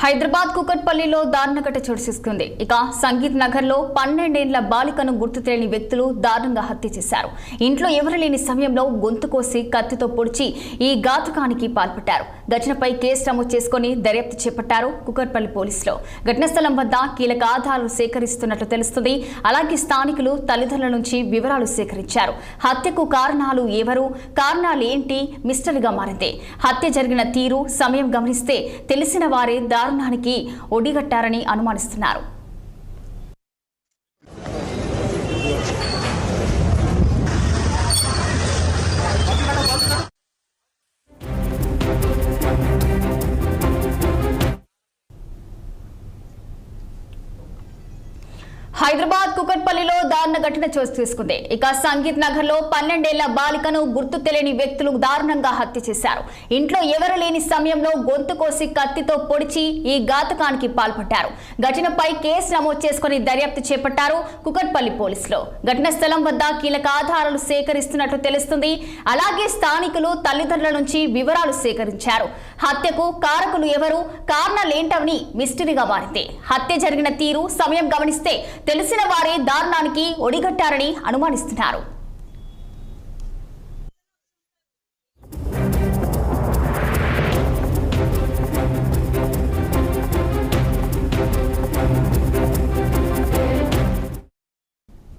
హైదరాబాద్ కుకట్పల్లిలో దారుణఘట చోటుచేసుకుంది ఇక సంగీత్ నగర్లో పన్నెండేండ్ల బాలికను గుర్తు తెలియని వ్యక్తులు దారుణంగా హత్య చేశారు. ఇంట్లో ఎవరు లేని సమయంలో గొంతు కోసి కత్తితో పొడిచి ఈ ఘాతుకానికి పాల్పట్టారు ఘటనపై కేసు నమోదు చేసుకుని దర్యాప్తు చేపట్టారు కుకట్పల్లి పోలీసులు. ఘటనా స్థలం వద్ద కీలక ఆధారాలు సేకరిస్తున్నట్లు తెలుస్తుంది. అలాగే స్థానికులు తల్లిదండ్రుల నుంచి వివరాలు సేకరించారు. హత్యకు కారణాలు ఎవరు? కారణాలు ఏంటి? మిస్టరీగా మారింది. హత్య జరిగిన తీరు సమయం గమనిస్తే తెలిసిన వారే దారుణానికి ఒడిగట్టారని అనుమానిస్తున్నారు. హైదరాబాద్ కుకట్పల్లిలో దారుణ ఘటన చోటు తీసుకుంది ఇక సంగీత్ నగర్లో పన్నెండేళ్ళ బాలికను గుర్తు తెలియని వ్యక్తులు దారుణంగా హత్య చేశారు. ఇంట్లో ఎవరు లేని సమయంలో గొంతు కోసి కత్తితో పొడిచి ఈ ఘాతకానికి పాల్పడ్డారు. ఘటనపై కేసు నమోదు చేసుకుని దర్యాప్తు చేపట్టారు కుకట్పల్లి పోలీసులు. ఘటన స్థలం వద్ద కీలక ఆధారాలు సేకరిస్తున్నట్లు తెలుస్తుంది. అలాగే స్థానికులు తల్లిదండ్రుల నుంచి వివరాలు సేకరించారు. హత్యకు కారకులు ఎవరు? కారణాలేంటవని మిస్టరీగా మారింది. హత్య జరిగిన తీరు సమయం గమనిస్తే తెలిసిన వారే దారుణానికి ఒడిగట్టారని అనుమానిస్తున్నారు.